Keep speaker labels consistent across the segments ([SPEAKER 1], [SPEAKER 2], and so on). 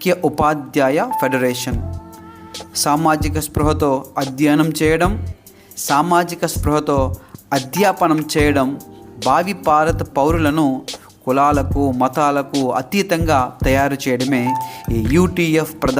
[SPEAKER 1] ముఖ్య ఉపాధ్యాయ ఫెడరేషన్. సామాజిక స్పృహతో అధ్యయనం చేయడం సామాజిక స్పృహతో అధ్యాపనం చేయడం భావి భారత పౌరులను కులాలకు మతాలకు అతీతంగా తయారు చేయడమే ఈ యూటీఎఫ్ ప్రధాన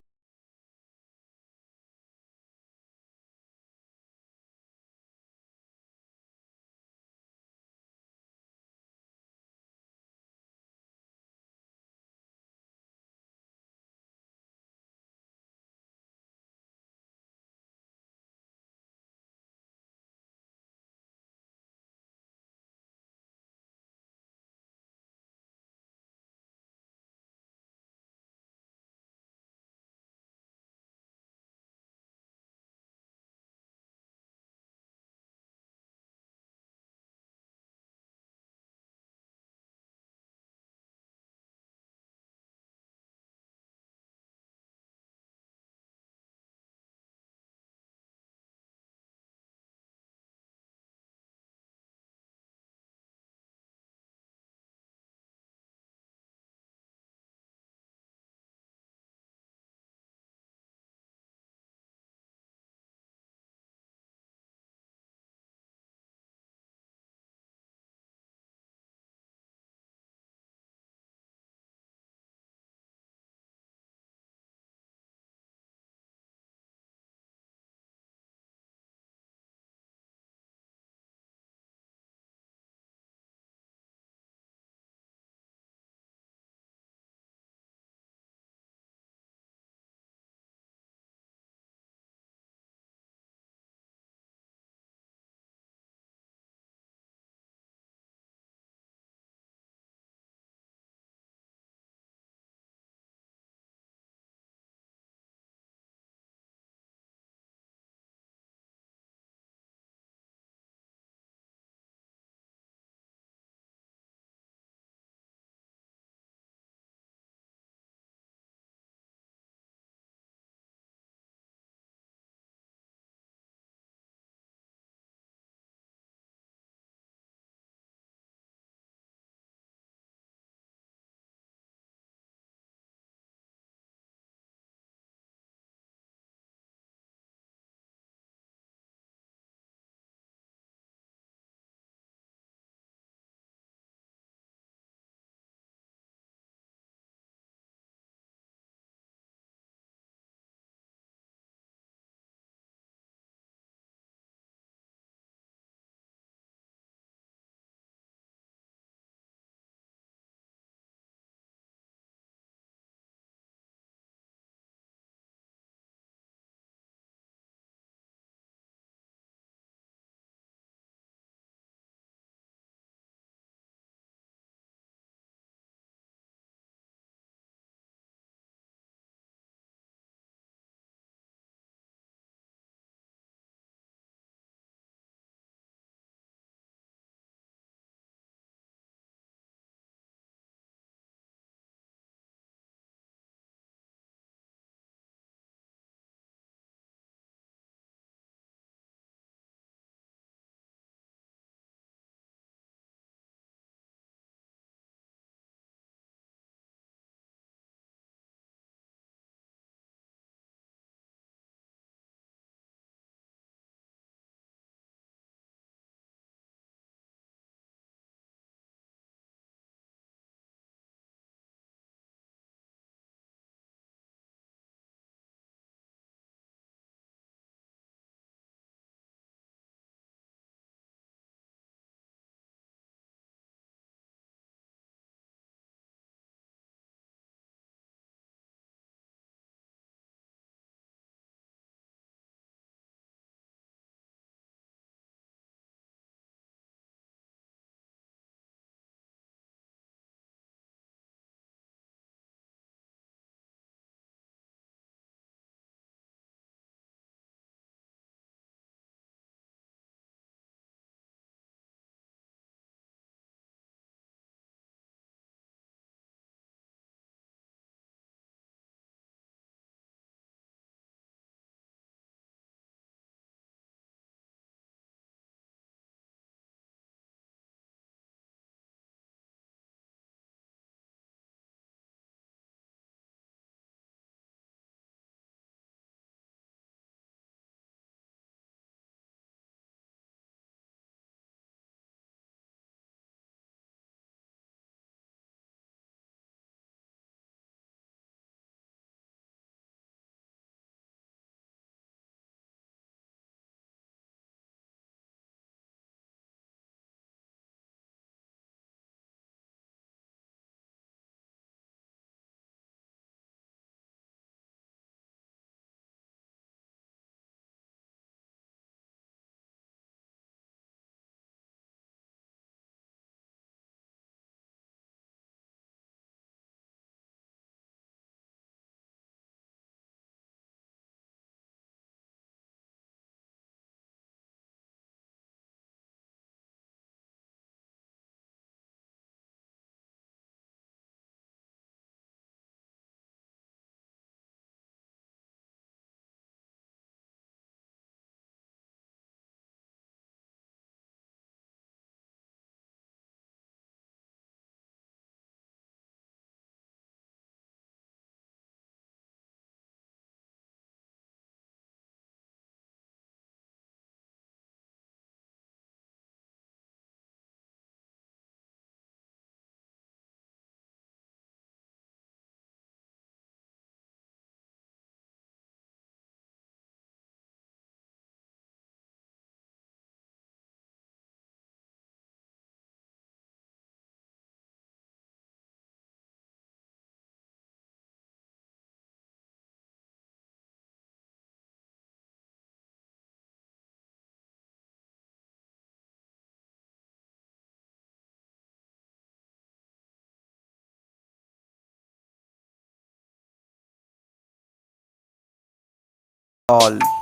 [SPEAKER 1] all.